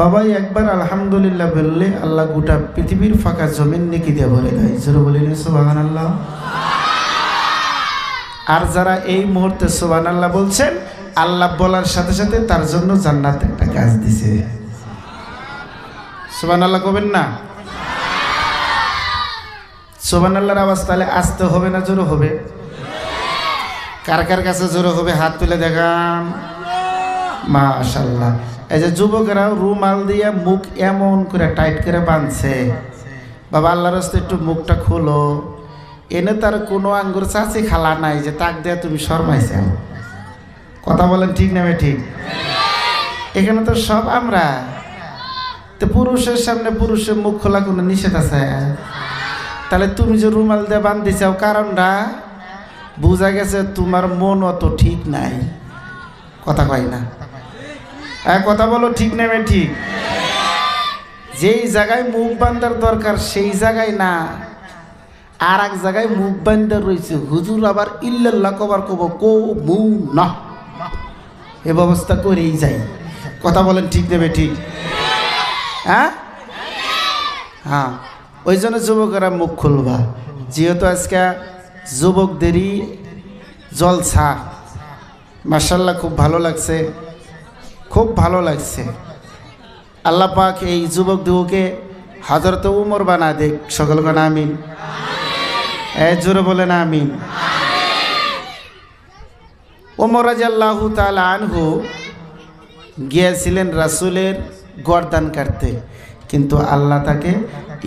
বাবাই একবার আলহামদুলিল্লাহ বললে, আল্লাহ গোটা পৃথিবীর ফাঁকা জমিন নেকি দিয়ে বলে দেয়। জোরে বলি সোহান আল্লাহ আর যারা এই মুহূর্তে সোহান আল্লাহ বলছেন, আল্লাহ বলার সাথে সাথে তার জন্য জান্নাত একটা কাজ দিছে। সোহান আল্লাহ কবেন না? সোহান আল্লাহর আওয়াজ তাহলে আসতে হবে না জোরে হবে? কার কার কাছে জোরে হবে? হাত তুলে দেখান। মাশাল্লাহ এই যে যুবকেরা রুমাল দিয়ে মুখ এমন করে টাইট করে বাঁধছে। বাবা, আল্লাহর রাস্তে একটু মুখটা খোলো। এনে তার কোনো আঙ্গুর চাচি খালা নাই যে তাক দিয়ে তুমি শর্মাইছে। কথা বলেন ঠিক নেবে ঠিক এখানে তো সব আমরা। তো পুরুষের সামনে পুরুষের মুখ খোলা কোনো নিষেধ আছে? তাহলে তুমি যে রুমাল দিয়ে বান্ধি চাও কারণটা? বোঝা গেছে তোমার মন অত ঠিক নাই। কথা কয় না। হ্যাঁ কথা বলো, ঠিক নেবে ঠিক? যেই জায়গায় মুখ বান্ধার দরকার, সেই জায়গায় না। আর এক জায়গায় মুখ বান্ধার রয়েছে। হুজুর আবার ইল্লাল্লাহ কবার কব, কো মু না। এ ব্যবস্থা করেই যাই। কথা বলেন, ঠিক নেবে ঠিক? হ্যাঁ? হ্যাঁ। ওই জন্য যুবকেরা মুখ খুলবা। যেহেতু আজকে যুবকদেরই জলসা। মার্শাল্লাহ খুব ভালো লাগছে। খুব ভালো লাগছে। আল্লাহ পাক এই যুবক দুকে হজরত উমর বানা দেখ সকলকে না আমিন। এ জোরে বলে না আমিন। ওমর রাজ আল্লাহ তালা আনহু গিয়েছিলেন রাসুলের গরদান কাটতে। কিন্তু আল্লাহ তাকে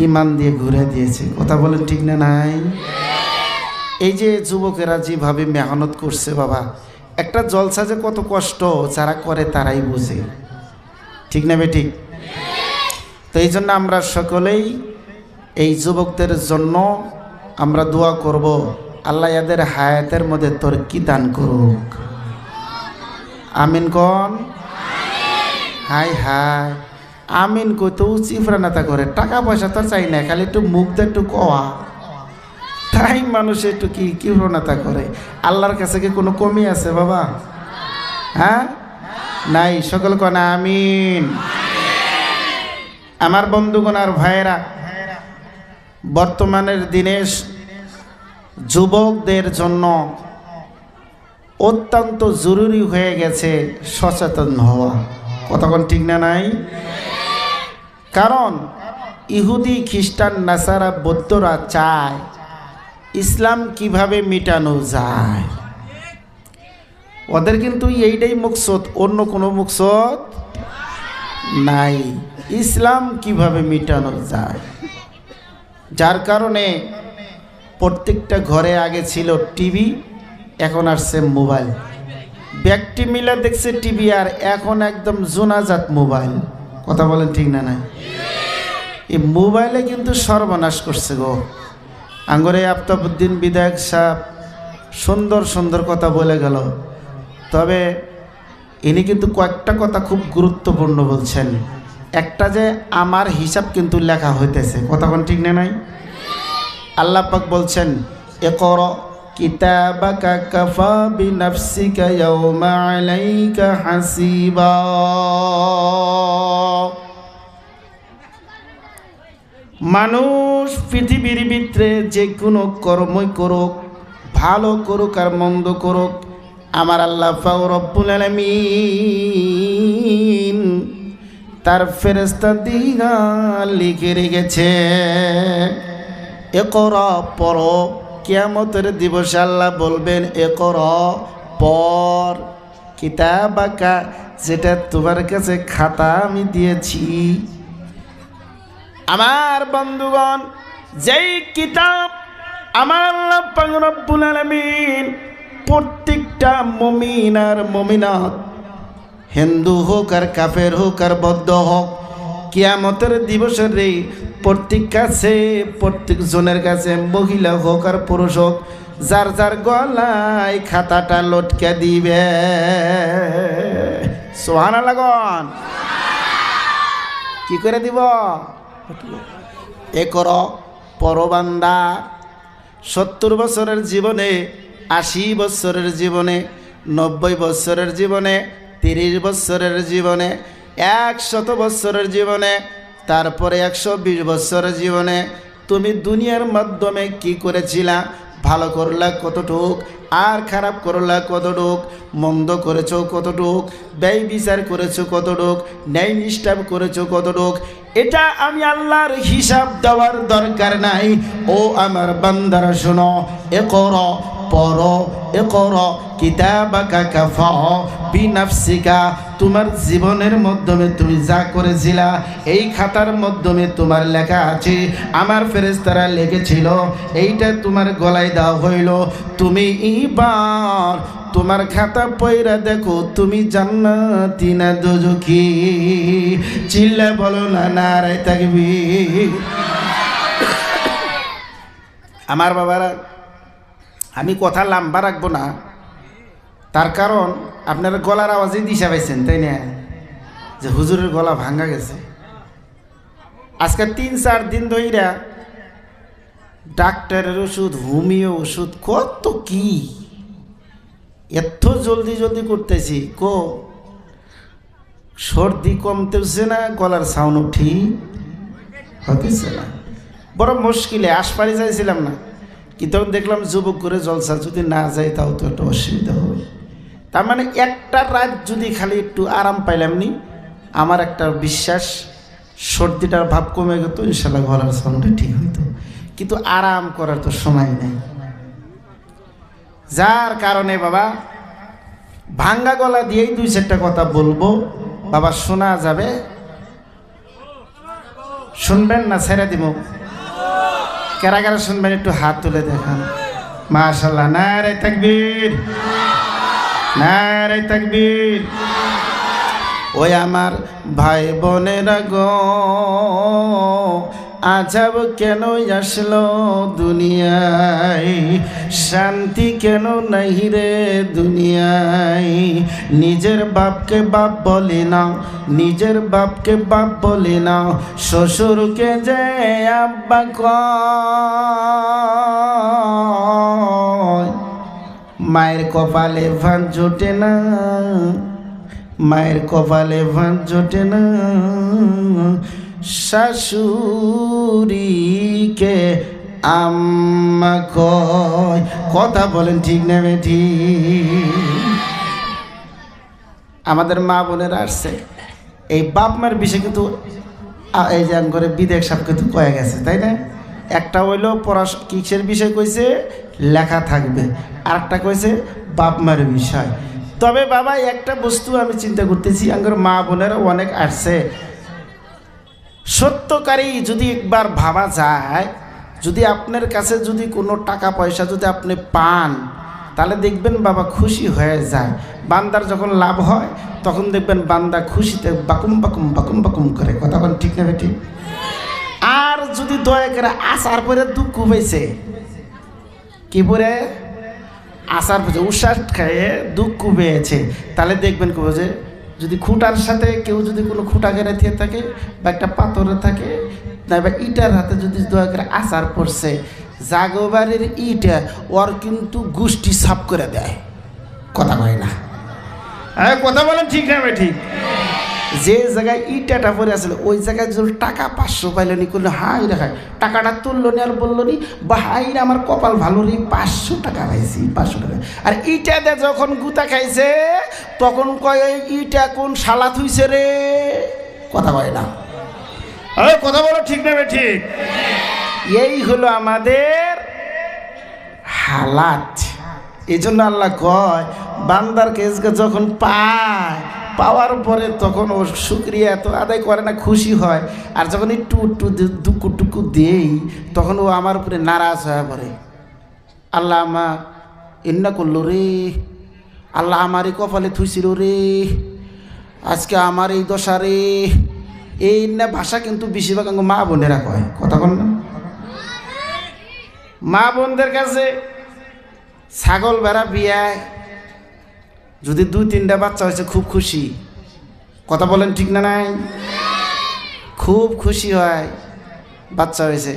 ইমান দিয়ে ঘুরে দিয়েছে। কথা বলেন ঠিক না নাই? এই যে যুবকেরা যেভাবে মেহনত করছে বাবা একটা জলসা যে কত কষ্ট, যারা করে তারাই বুঝে। ঠিক না বেঠিক? তো এই জন্য আমরা সকলেই এই যুবকদের জন্য আমরা দোয়া করব, আল্লাহ এদের হায়াতের মধ্যে তোর কি দান করুক। আমিন কন? High high. আমিন কইতেও চিফরানাতা করে, টাকা পয়সা তো চাই না, খালি একটু মুখ একটু কওয়া তাই মানুষ একটু কি কি প্রণতা করে। আল্লাহর কাছে কি কোনো কমি আছে বাবা? হ্যাঁ? নাই, সকল কনা আমিন। আমার বন্ধুগণ আর ভাইয়েরা, বর্তমানের দিনে যুবকদের জন্য অত্যন্ত জরুরি হয়ে গেছে সচেতন হওয়া। কতক্ষণ ঠিক না নাই? কারণ ইহুদি, খ্রিস্টান, নাসারা, বৌদ্ধরা চায় ইসলাম কীভাবে মিটানো যায়? ওদের কিন্তু এইটাই মুকসদ, অন্য কোনো মুকসদ নাই। ইসলাম কীভাবে মিটানো যায়? যার কারণে প্রত্যেকটা ঘরে আগে ছিল টিভি, এখন আসছে মোবাইল। ব্যক্তি মিলে দেখছে টিভি আর এখন একদম জোনাজাত মোবাইল। কথা বলেন ঠিক না নাই? এই মোবাইলে কিন্তু সর্বনাশ করছে গো। আঙ্গরে আফতাবুদ্দিন বিধায়ক সাহেব সুন্দর সুন্দর কথা বলে গেল। তবে ইনি কিন্তু কয়েকটা কথা খুব গুরুত্বপূর্ণ বলছেন। একটা যে আমার হিসাব কিন্তু লেখা হইতেছে কতক্ষণ ঠিক না নাই? আল্লাহ বলছেন এ কর কিতাবাকা হাসিবা। মানুষ পৃথিবীর ভিতরে যে কোনো কর্মই করুক, ভালো করুক আর মন্দ করুক, আমার আল্লাহ রব্বুল আলমিন তার ফেরেস্তা দিঘা লিখে রেখেছে এ কর পর কেয়ামতের দিবসে আল্লাহ বলবেন এ কর পর কিতাবাকা, যেটা তোমার কাছে খাতা আমি দিয়েছি। আমার বন্ধুগণ, যেই কিতাব আমার রব্বুল আলামিন প্রত্যেকটা মমিন আর মমিনাত, হিন্দু হোক আর কাফের হোক আর বদ্ধ হোক, কিয়ামতের দিবসের রে প্রত্যেক কাছে, প্রত্যেক জনের কাছে, মহিলা হোক আর পুরুষ হোক, যার যার গলায় খাতাটা লটকে দিবে। সোহানা লাগন কি করে দিব? এ কর পরবান্দা সত্তর বছরের জীবনে, আশি বছরের জীবনে, নব্বই বছরের জীবনে, তিরিশ বছরের জীবনে, একশত বছরের জীবনে, তারপরে একশো বিশ বছরের জীবনে, তুমি দুনিয়ার মাধ্যমে কি করেছিলা? ভালো করলা কতটুক, আর খারাপ করলা কতটুক, মন্দ করেছ কতটুক ব্যয় বিচার করেছ কতটুক, ন্যায় নিষ্ঠাপ করেছ কতটুক, এটা আমি আল্লাহর হিসাব দেওয়ার দরকার নাই। ও আমার বান্দারা শোনো, এ কর পর এ কর কিতাবাকা কাফা, বিনাফসিকা। তোমার জীবনের মাধ্যমে তুমি যা করেছিলা, এই খাতার মাধ্যমে তোমার লেখা আছে, আমার ফেরেস্তারা লিখেছিল, এইটা তোমার গলায় দেওয়া হইল, তুমি এইবার তোমার খাতা পয়রা দেখো, তুমি জান্নাতি না দুজুকি। চিল্লা বলো না, নারায় থাকবি আমার বাবারা আমি কথা লাম্বা রাখব না। তার কারণ আপনার গলার আওয়াজই দিশা পাইছেন, তাই না? যে হুজুরের গলা ভাঙ্গা গেছে। আজকে তিন, চার দিন ধইরা ডাক্তারের ওষুধ, হোমিও ওষুধ, কত কি? এত জলদি জলদি করতেছি, কো? সর্দি কমতেছে না, গলার সাউন্ড ঠিক হতেছে না। বড় মুশকিলে আসপারি চাইছিলাম না। কিন্তু দেখলাম যুবক করে জলসা যদি না যায় তাও তো একটা অসুবিধা হবে। তার মানে একটা রাত যদি খালি একটু আরাম পাইলাম নি, আমার একটা বিশ্বাস, সর্দিটার ভাব কমে গেত, ইনশাল্লাহ গলার সাউন্ডটা ঠিক হইতো। কিন্তু আরাম করার তো সময় নেই। যার কারণে বাবা, ভাঙ্গা গলা দিয়েই দুই চারটা কথা বলব। বাবা, শোনা যাবে? শুনবেন না, ছেড়ে দিব। কারা কারা শুনবেন, একটু হাত তুলে দেখান। মাশাল্লাহ না রে তাকবীর। না রে তাকবীর। ওই আমার ভাই বোনেরা গো আজাব কেন আসলো দুনিয়ায়? শান্তি কেন নাই রে দুনিয়ায়? নিজের বাপকে বাপ বলে না নিজের বাপকে বাপ বলে না শ্বশুরকে যে আব্বা কয়। মায়ের কপালে ভাত জোটে না, মায়ের কপালে ভাত জোটে না। শাশুড়িকে আম্মা কয়। কথা বলেন ঠিক না ঠিক আমাদের মা বোনেরা আসছে। এই বাপ মার বিষয় কিন্তু এই যে করে বিদেশ সব কিন্তু কয়ে গেছে, তাই না? একটা হইল পড়াশ, কিসের বিষয় কইছে? লেখা থাকবে। আর একটা কইছে বাপ মার বিষয়। তবে বাবা, একটা বস্তু আমি চিন্তা করতেছি আঙ্গর মা বোনেরা অনেক আসছে। সত্যকারী যদি একবার ভাবা যায়, যদি আপনার কাছে যদি কোনো টাকা পয়সা যদি আপনি পান, তাহলে দেখবেন বাবা খুশি হয়ে যায়। বান্দার যখন লাভ হয়, তখন দেখবেন বান্দা খুশিতে বাকুম বাকুম বাকুম বাকুম করে। কথা বলেন ঠিক না বেটি? আর যদি দয়া করে আসার পরে দুঃখ পাইছে কি পরে? আসার পরে উশ্বাস খেয়ে দুঃখ পেয়েছে। তাহলে দেখবেন কবে যে যদি খুঁটার সাথে কেউ যদি কোনো খুঁটা গেড়ে দিয়ে থাকে বা একটা পাথরে থাকে না বা ইটার হাতে যদি দয়া করে আচার পড়ছে জাগোবাড়ির ইটা ওর কিন্তু গোষ্ঠী সাফ করে দেয়। কথা কয় না। হ্যাঁ কথা বলেন ঠিক না ঠিক। যে জায়গায় ইটাটা পরে আসলে ওই জায়গায় যদি টাকা পাঁচশো পাইলো নি করলে হাই দেখায় টাকাটা তুললো নি আর বলল নি বা হাই আমার কপাল ভালো রে পাঁচশো টাকা পাইছি পাঁচশো টাকা। আর ইটা দিয়ে যখন গুতা খাইছে তখন কয় "এই ইটা কোন শালা থুইছে রে? কথা কয় না। কথা বলো ঠিক না বে ঠিক। এই হলো আমাদের হালাত। এই জন্য আল্লাহ কয় বান্দার কেসকে যখন পায় পাওয়ার পরে তখন ও শুক্রিয়া এত আদায় করে না, খুশি হয়। আর যখন একটু একটু দুকু, টুকু দেই, তখন ও আমার উপরে নারাজ হয়ে পড়ে। আল্লাহ আমা, ইন্না করল রে। আল্লাহ আমারই কপালে থুইছিল রে। আজকে আমার এই দশা রে। এই না ভাষা কিন্তু বেশিরভাগ মা বোনেরা কয়। কথা বল না। মা বোনদের কাছে ছাগল বেড়া বিয়ায় যদি দুই, তিনটা বাচ্চা হয়েছে, খুব খুশি। কথা বলেন ঠিক না নাই? খুব খুশি হয় বাচ্চা হয়েছে।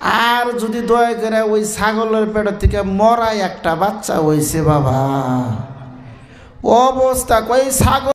আর যদি দয়া করে ওই ছাগলের পেটের থেকে মরাই একটা বাচ্চা হয়েছে, বাবা। অবস্থা কই ছাগল